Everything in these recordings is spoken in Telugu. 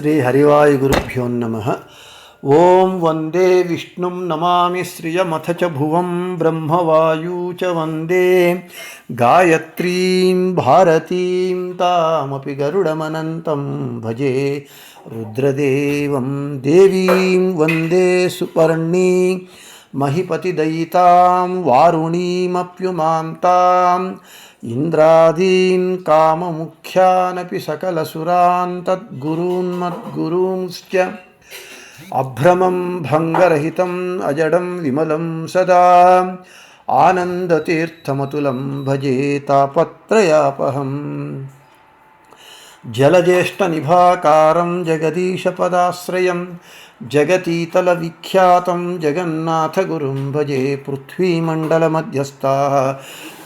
श्रीहरिवायुगुरुभ्यो नमः। ॐ वंदे विष्णुं नमामि श्रियमथ च भुवं ब्रह्मवायू च वंदे। गायत्रीं, भारतीं तामपि भजे। रुद्रदेवं देवीं वंदे सुपर्णी। महिपतिदयितां वारुणीमप्युमां इन्द्रादीन् काममुख्यानपि सकलसुरान् तद्गुरून्मद्गुरूंश्च अभ्रमं भङ्गरहितम् अजडं विमलं सदा आनन्दतीर्थमतुलं भजे तापत्रयापहम् जलज्येष्ठनिभाकारं जगदीशपदाश्रयं जगतीतलविख्यातं जगन्नाथगुरुं भजे पृथ्वीमण्डलमध्यस्थाः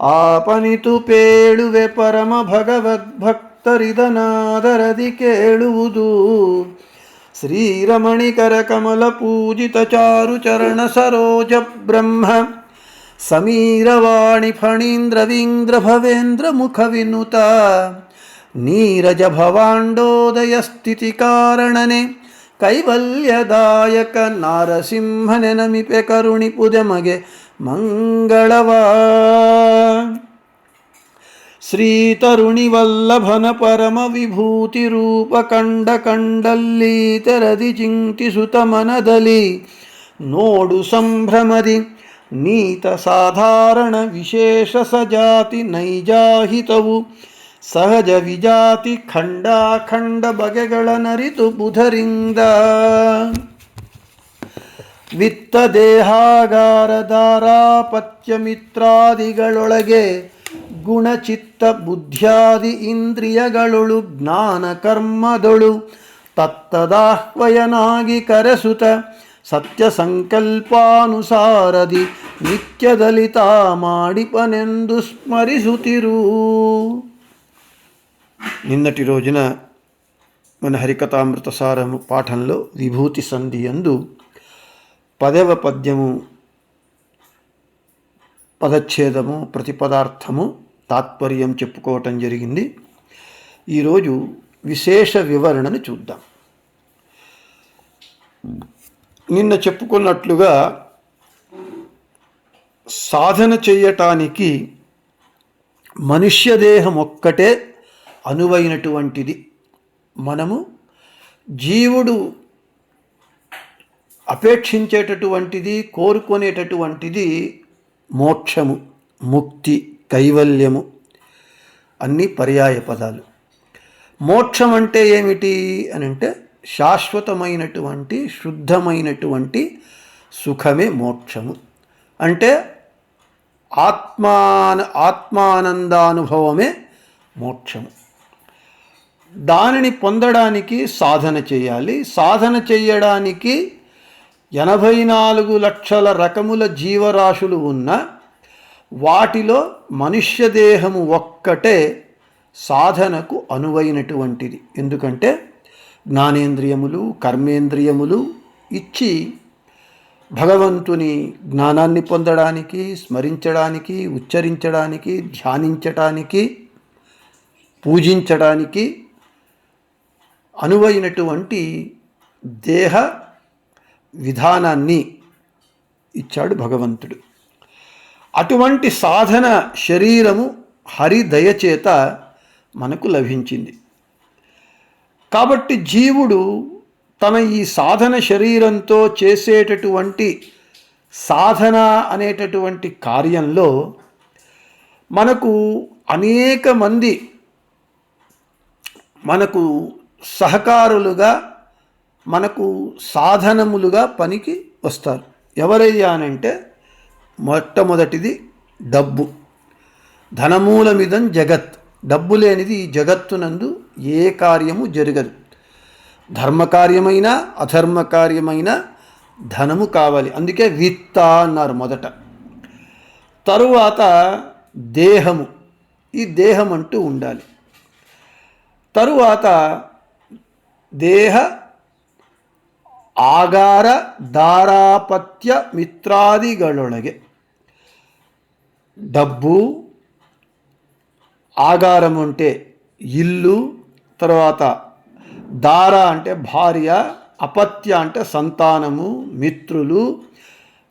ಆಪನಿತು ಪೇಳುವೆ ಪರಮ ಭಗವದ್ಭಕ್ತರಿದನಾದರದಿ ಕೇಳುವುದು. ಶ್ರೀರಮಣಿಕರ ಕಮಲ ಪೂಜಿತ ಚಾರು ಚರಣ ಸರೋಜ ಬ್ರಹ್ಮ, ಸಮೀರವಾಣಿ ಫಣೀಂದ್ರವೀಂದ್ರ ಭವೇಂದ್ರ ಮುಖ ವಿನುತ ನೀರಜ ಭವಾಂಡೋದಯ ಸ್ಥಿತಿ ಕಾರಣನೆ, ಕೈವಲ್ಯದಾಯಕ ನಾರಸಿಂಹನೆ ನಮಿಪೆ ಕರುಣಿಪುದೆ ಮಗೆ ಮಂಗಳವಾ. ಶ್ರೀತರುಣಿವಲ್ಲಭನ ಪರಮ ವಿಭೂತಿ ರೂಪ ಕಂಡ ಕಂಡಲ್ಲಿ ತೆರದಿ ಚಿಂತಿಸುತ ಮನದಲ್ಲಿ ನೋಡು ಸಂಭ್ರಮದಿ, ನೀತ ಸಾಧಾರಣ ವಿಶೇಷ ಸಜಾತಿ ನೈಜಾಹಿತವು, ಸಹಜ ವಿಜಾತಿ ಖಂಡಾಖಂಡ ಬಗೆಗಳ ನರಿತು ಬುಧರಿಂದ. ವಿತ್ತ ದೇಹಾಗಾರ ದಾರಾಪತ್ಯ ಮಿತ್ರಾದಿಗಳೊಳಗೆ ಗುಣಚಿತ್ತ ಬುದ್ಧಿಯಾದಿ ಇಂದ್ರಿಯಗಳೊಳು ಜ್ಞಾನ ಕರ್ಮದೊಳು ತತ್ತದಾಹ್ವಯನಾಗಿ ಕರೆಸುತ ಸತ್ಯ ಸಂಕಲ್ಪಾನುಸಾರದಿ ನಿತ್ಯ ದಲಿತ ಮಾಡಿಪನೆಂದು ಸ್ಮರಿಸುತ್ತಿರು. నిన్నటి రోజున మన హరికథామృత సారము పాఠంలో విభూతి సంధి అందు పదవ పద్యము పదచ్ఛేదము ప్రతిపదార్థము తాత్పర్యం చెప్పుకోవటం జరిగింది. ఈరోజు విశేష వివరణను చూద్దాం. నిన్న చెప్పుకున్నట్లుగా సాధన చేయటానికి మనుష్య దేహం ఒక్కటే అనువైనటువంటిది మనము. జీవుడు అపేక్షించేటటువంటిది కోరుకునేటటువంటిది మోక్షము ముక్తి కైవల్యము అన్నీ పర్యాయ పదాలు. మోక్షం అంటే ఏమిటి అని అంటే శాశ్వతమైనటువంటి శుద్ధమైనటువంటి సుఖమే మోక్షము. అంటే ఆత్మాన ఆత్మానందానుభవమే మోక్షము. దానిని పొందడానికి సాధన చేయాలి. సాధన చేయడానికి ఎనభై నాలుగు లక్షల రకముల జీవరాశులు ఉన్న వాటిలో మనుష్య దేహము ఒక్కటే సాధనకు అనువైనటువంటిది. ఎందుకంటే జ్ఞానేంద్రియములు కర్మేంద్రియములు ఇచ్చి భగవంతుని జ్ఞానాన్ని పొందడానికి స్మరించడానికి ఉచ్చరించడానికి ధ్యానించటానికి పూజించడానికి అనువైనటువంటి దేహ విధానాన్ని ఇచ్చాడు భగవంతుడు. అటువంటి సాధన శరీరము హరి దయచేత మనకు లభించింది. కాబట్టి జీవుడు తన ఈ సాధన శరీరంతో చేసేటటువంటి సాధన అనేటటువంటి కార్యంలో మనకు అనేక మంది మనకు సహకారులుగా మనకు సాధనములుగా పనికి వస్తారు. ఎవరయ్యా అనంటే మొట్టమొదటిది డబ్బు. ధనమూలమిదం జగత్. డబ్బు లేనిది ఈ జగత్తునందు ఏ కార్యము జరగదు. ధర్మకార్యమైన అధర్మకార్యమైన ధనము కావాలి. అందుకే విత్త అన్నారు మొదట. తరువాత దేహము. ఈ దేహం అంటూ ఉండాలి. తరువాత దేహ ಆಗಾರ ದಾರಾಪತ್ಯ ಮಿತ್ರಾದಿಗಳೊಳಗೆ డబ్బు ఆగారం అంటే ఇల్లు తర్వాత దార అంటే భార్య అపత్య అంటే సంతానము మిత్రులు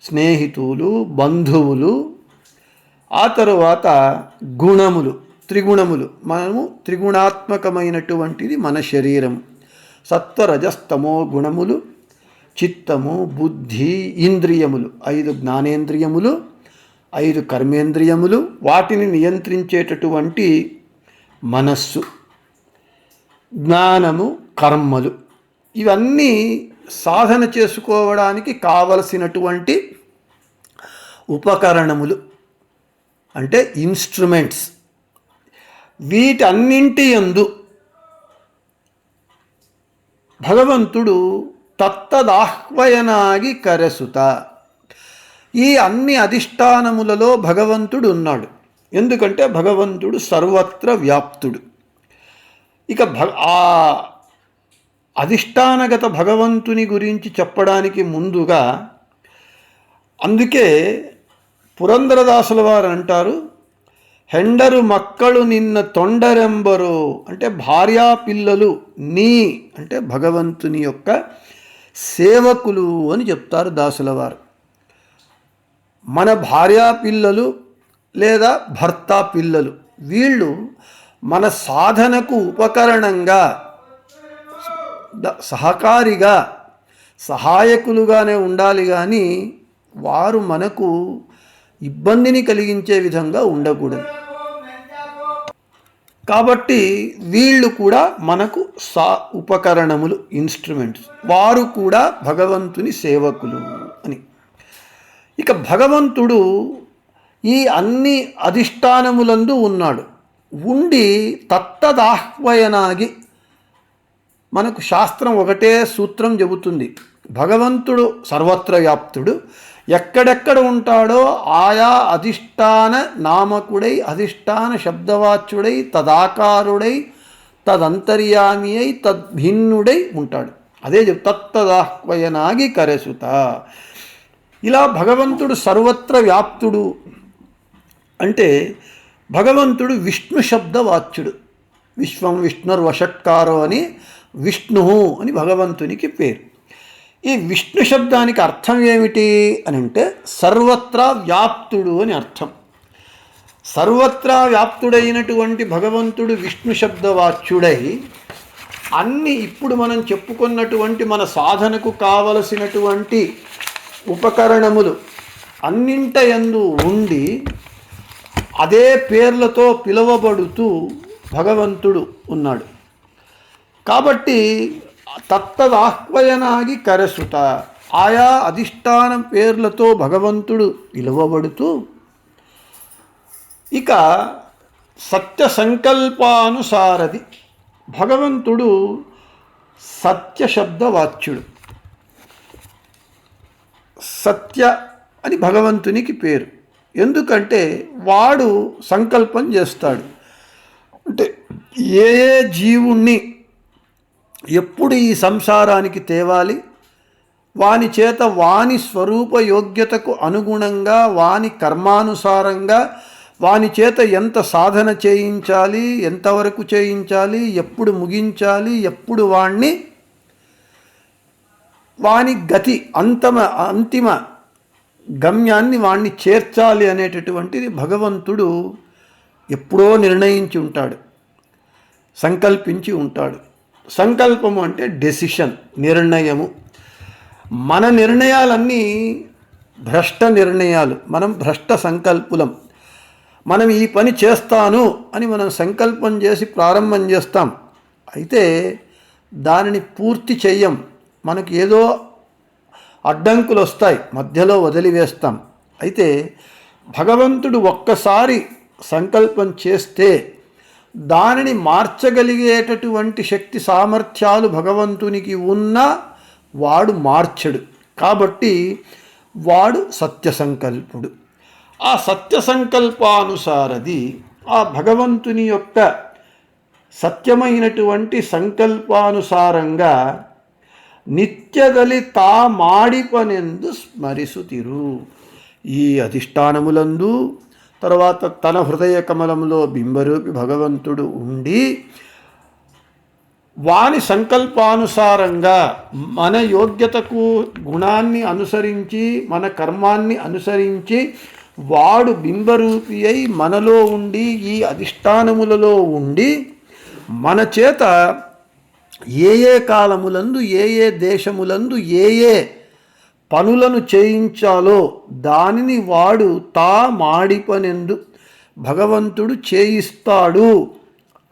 స్నేహితులు బంధువులు ఆ తరువాత గుణములు త్రిగుణములు మనము త్రిగుణాత్మకమైనటువంటిది మన శరీరం సత్వరజస్తమో గుణములు చిత్తము బుద్ధి ఇంద్రియములు. ఐదు జ్ఞానేంద్రియములు ఐదు కర్మేంద్రియములు. వాటిని నియంత్రించేటటువంటి మనస్సు జ్ఞానము కర్మలు. ఇవన్నీ సాధన చేసుకోవడానికి కావలసినటువంటి ఉపకరణములు. అంటే ఇన్స్ట్రుమెంట్స్. వీటన్నింటి యందు భగవంతుడు తత్తదాహ్వయనాగి కరసుత. ఈ అన్ని అధిష్టానములలో భగవంతుడు ఉన్నాడు ఎందుకంటే భగవంతుడు సర్వత్ర వ్యాప్తుడు. ఇక భ ఆ అధిష్టానగత భగవంతుని గురించి చెప్పడానికి ముందుగా అందుకే పురంధరదాసుల వారు అంటారు హెండరు మక్కలు నిన్న తొండరెంబరు. అంటే భార్యా పిల్లలు నీ అంటే భగవంతుని యొక్క సేవకులు అని చెప్తారు దాసుల వారు మన భార్యా పిల్లలు లేదా భర్త పిల్లలు వీళ్ళు మన సాధనకు ఉపకరణంగా సహకారిగా సహాయకులుగానే ఉండాలి కానీ వారు మనకు ఇబ్బందిని కలిగించే విధంగా ఉండకూడదు. కాబట్టి వీళ్ళు కూడా మనకు సా ఉపకరణములు ఇన్స్ట్రుమెంట్స్ వారు కూడా భగవంతుని సేవకులు అని. ఇక భగవంతుడు ఈ అన్ని అధిష్టానములందు ఉన్నాడు. ఉండి తత్తదాహ్వయనాగి మనకు శాస్త్రం ఒకటే సూత్రం చెబుతుంది. భగవంతుడు సర్వత్ర వ్యాప్తుడు. ఎక్కడెక్కడ ఉంటాడో ఆయా అధిష్టాన నామకుడై అధిష్టాన శబ్దవాచ్యుడై తదాకారుడై తదంతర్యామి అయి తద్భిన్నుడై ఉంటాడు. అదే తత్తదాహ్వయనాగి కరసుత. ఇలా భగవంతుడు సర్వత్ర వ్యాప్తుడు అంటే భగవంతుడు విష్ణు శబ్దవాచ్యుడు. విశ్వం విష్ణుర్వషట్కారో అని విష్ణు అని భగవంతునికి పేరు. ఈ విష్ణు శబ్దానికి అర్థం ఏమిటి అని అంటే సర్వత్రా వ్యాప్తుడు అని అర్థం. సర్వత్రా వ్యాప్తుడైనటువంటి భగవంతుడు విష్ణు శబ్దవాచ్యుడై అన్ని ఇప్పుడు మనం చెప్పుకున్నటువంటి మన సాధనకు కావలసినటువంటి ఉపకరణములు అన్నింట ఎందు ఉండి అదే పేర్లతో పిలువబడుతూ భగవంతుడు ఉన్నాడు. కాబట్టి తత్తదాహ్వయనాగి కరసుత. ఆయా అధిష్టానం పేర్లతో భగవంతుడు పిలువబడుతూ ఇక సత్య సంకల్పానుసారది భగవంతుడు సత్యశబ్దవాచ్యుడు. సత్య అని భగవంతునికి పేరు. ఎందుకంటే వాడు సంకల్పం చేస్తాడు. అంటే ఏ ఏ జీవుణ్ణి ఎప్పుడు ఈ సంసారానికి తేవాలి? వాని చేత వాని స్వరూప యోగ్యతకు అనుగుణంగా వాని కర్మానుసారంగా వాని చేత ఎంత సాధన చేయించాలి ఎంతవరకు చేయించాలి ఎప్పుడు ముగించాలి ఎప్పుడు వాణ్ణి? వాని గతి అంతమ అంతిమ గమ్యాన్ని వాణ్ణి చేర్చాలి అనేటటువంటిది భగవంతుడు ఎప్పుడో నిర్ణయించి ఉంటాడు సంకల్పించి ఉంటాడు. సంకల్పము అంటే డెసిషన్ నిర్ణయము. మన నిర్ణయాలన్నీ భ్రష్ట నిర్ణయాలు. మనం భ్రష్ట సంకల్పులం. మనం ఈ పని చేస్తాను అని మనం సంకల్పం చేసి ప్రారంభం చేస్తాం. అయితే దానిని పూర్తి చెయ్యం. మనకి ఏదో అడ్డంకులు వస్తాయి మధ్యలో వదిలివేస్తాం. అయితే భగవంతుడు ఒక్కసారి సంకల్పం చేస్తే దానిని మార్చగలిగేటటువంటి శక్తి సామర్థ్యాలు భగవంతునికి ఉన్న వాడు మార్చడు. కాబట్టి వాడు సత్య సంకల్పుడు ఆ సత్య సంకల్పానుసారది ఆ భగవంతుని యొక్క సత్యమైనటువంటి సంకల్పానుసారంగా నిత్యదలి తా మాడిపనెందు స్మరిసుతిరు. ఈ అధిష్టానములందు తర్వాత తన హృదయ కమలంలో బింబరూపి భగవంతుడు ఉండి వాని సంకల్పానుసారంగా మన యోగ్యతకు గుణాన్ని అనుసరించి మన కర్మాన్ని అనుసరించి వాడు బింబరూపి అయి మనలో ఉండి ఈ అధిష్టానములలో ఉండి మన చేత ఏ ఏ కాలములందు ఏ ఏ దేశములందు ఏ ఏ పనులను చేయించాలో దానిని వాడు తా మాడిపనెందు భగవంతుడు చేయిస్తాడు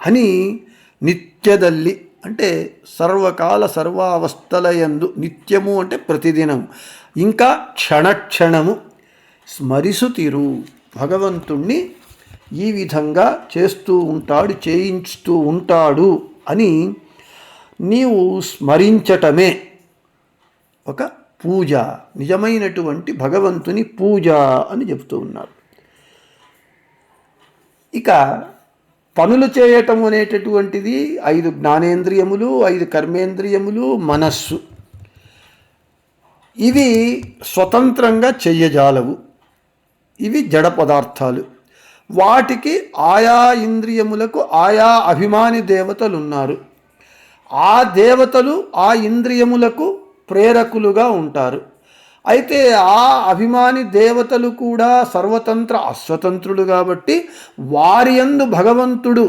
అని నిత్యదల్లి అంటే సర్వకాల సర్వావస్థలయందు నిత్యము అంటే ప్రతిదినం ఇంకా క్షణక్షణము స్మరిసుతిరు. భగవంతుణ్ణి ఈ విధంగా చేస్తూ ఉంటాడు చేయించుతూ ఉంటాడు అని నీవు స్మరించటమే. ఒక పూజ నిజమైనటువంటి భగవంతుని పూజ అని చెప్తూ ఉన్నారు. ఇక పనులు చేయటం అనేటటువంటిది ఐదు జ్ఞానేంద్రియములు ఐదు కర్మేంద్రియములు మనస్సు. ఇవి స్వతంత్రంగా చెయ్యజాలవు. ఇవి జడ పదార్థాలు. వాటికి ఆయా ఇంద్రియములకు ఆయా అభిమాని దేవతలు ఉన్నారు ఆ దేవతలు ఆ ఇంద్రియములకు ప్రేరకులుగా ఉంటారు. అయితే ఆ అభిమాని దేవతలు కూడా సర్వతంత్ర అస్వతంత్రులు కాబట్టి వారి యందు భగవంతుడు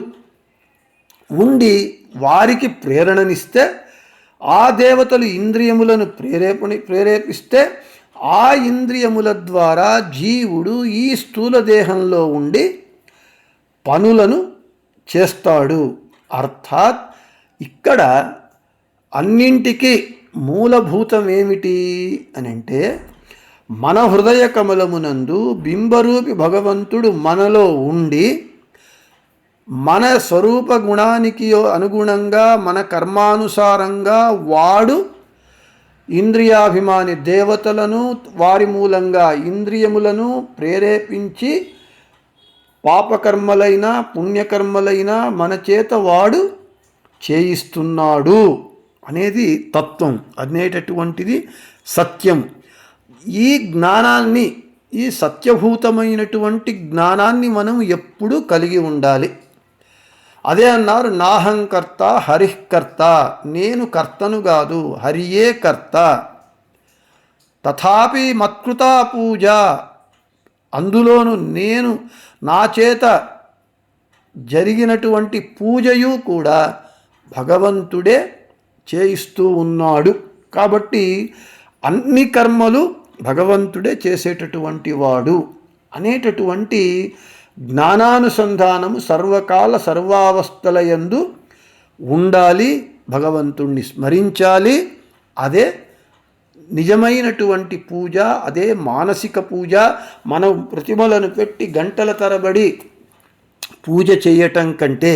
ఉండి వారికి ప్రేరణనిస్తే ఆ దేవతలు ఇంద్రియములను ప్రేరేపణి ప్రేరేపిస్తే ఆ ఇంద్రియముల ద్వారా జీవుడు ఈ స్థూల దేహంలో ఉండి పనులను చేస్తాడు. అర్థాత్ ఇక్కడ అన్నింటికీ మూలభూతం ఏమిటి అని అంటే మన హృదయ కమలమునందు బింబరూపి భగవంతుడు మనలో ఉండి మన స్వరూప గుణానికి అనుగుణంగా మన కర్మానుసారంగా వాడు ఇంద్రియాభిమాని దేవతలను వారి మూలంగా ఇంద్రియములను ప్రేరేపించి పాపకర్మలైన పుణ్యకర్మలైన మన చేత వాడు చేయిస్తున్నాడు. అనేది తత్వం అనేటటువంటిది సత్యం. ఈ జ్ఞానాన్ని ఈ సత్యభూతమైనటువంటి జ్ఞానాన్ని మనం ఎప్పుడూ కలిగి ఉండాలి. అదే అన్నారు నాహంకర్త హరికర్త నేను కర్తను కాదు హరియే కర్త. తథాపి మత్కృతా పూజ అందులోను నేను నా చేత జరిగినటువంటి పూజయు కూడా భగవంతుడే చేయిస్తూ ఉన్నాడు. కాబట్టి అన్ని కర్మలు భగవంతుడే చేసేటటువంటి వాడు అనేటటువంటి జ్ఞానానుసంధానము సర్వకాల సర్వావస్థల యందు ఉండాలి భగవంతుణ్ణి స్మరించాలి. అదే నిజమైనటువంటి పూజ అదే మానసిక పూజ మనం ప్రతిమలను పెట్టి గంటల తరబడి పూజ చేయటం కంటే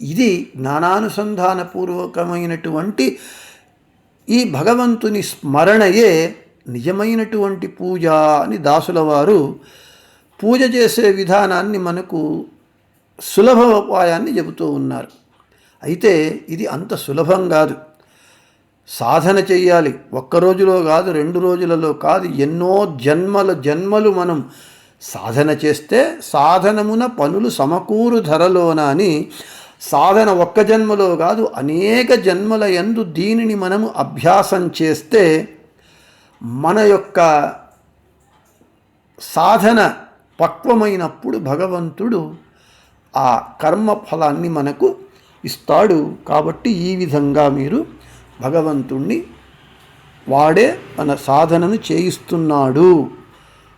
ఇది జ్ఞానానుసంధానపూర్వకమైనటువంటి ఈ భగవంతుని స్మరణయే నిజమైనటువంటి పూజ అని దాసుల వారు పూజ చేసే విధానాన్ని మనకు సులభ ఉపాయాన్ని చెబుతూ ఉన్నారు. అయితే ఇది అంత సులభం కాదు. సాధన చెయ్యాలి. ఒక్క రోజులో కాదు రెండు రోజులలో కాదు ఎన్నో జన్మల జన్మలు మనం సాధన చేస్తే సాధనమున పనులు సమకూరు ధరలోన అని సాధన ఒక్క జన్మలో కాదు అనేక జన్మల ఎందు దీనిని మనము అభ్యాసం చేస్తే మన యొక్క సాధన పక్వమైనప్పుడు భగవంతుడు ఆ కర్మ ఫలాన్ని మనకు ఇస్తాడు. కాబట్టి ఈ విధంగా మీరు భగవంతుణ్ణి వాడే మన సాధనను చేయిస్తున్నాడు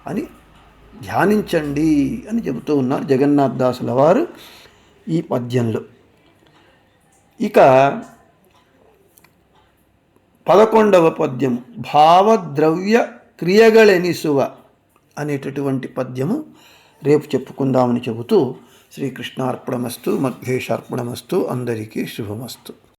అని ధ్యానించండి అని చెబుతూ ఉన్నారు జగన్నాథ్ దాసుల వారు. ఈ పద్యంలో. ఇక పదకొండవ పద్యం భావద్రవ్య క్రియగళెనిసువ అనేటటువంటి పద్యము రేపు చెప్పుకుందామని చెబుతూ శ్రీకృష్ణార్పణమస్తు మధ్వేషార్పణమస్తు అందరికీ శుభమస్తు.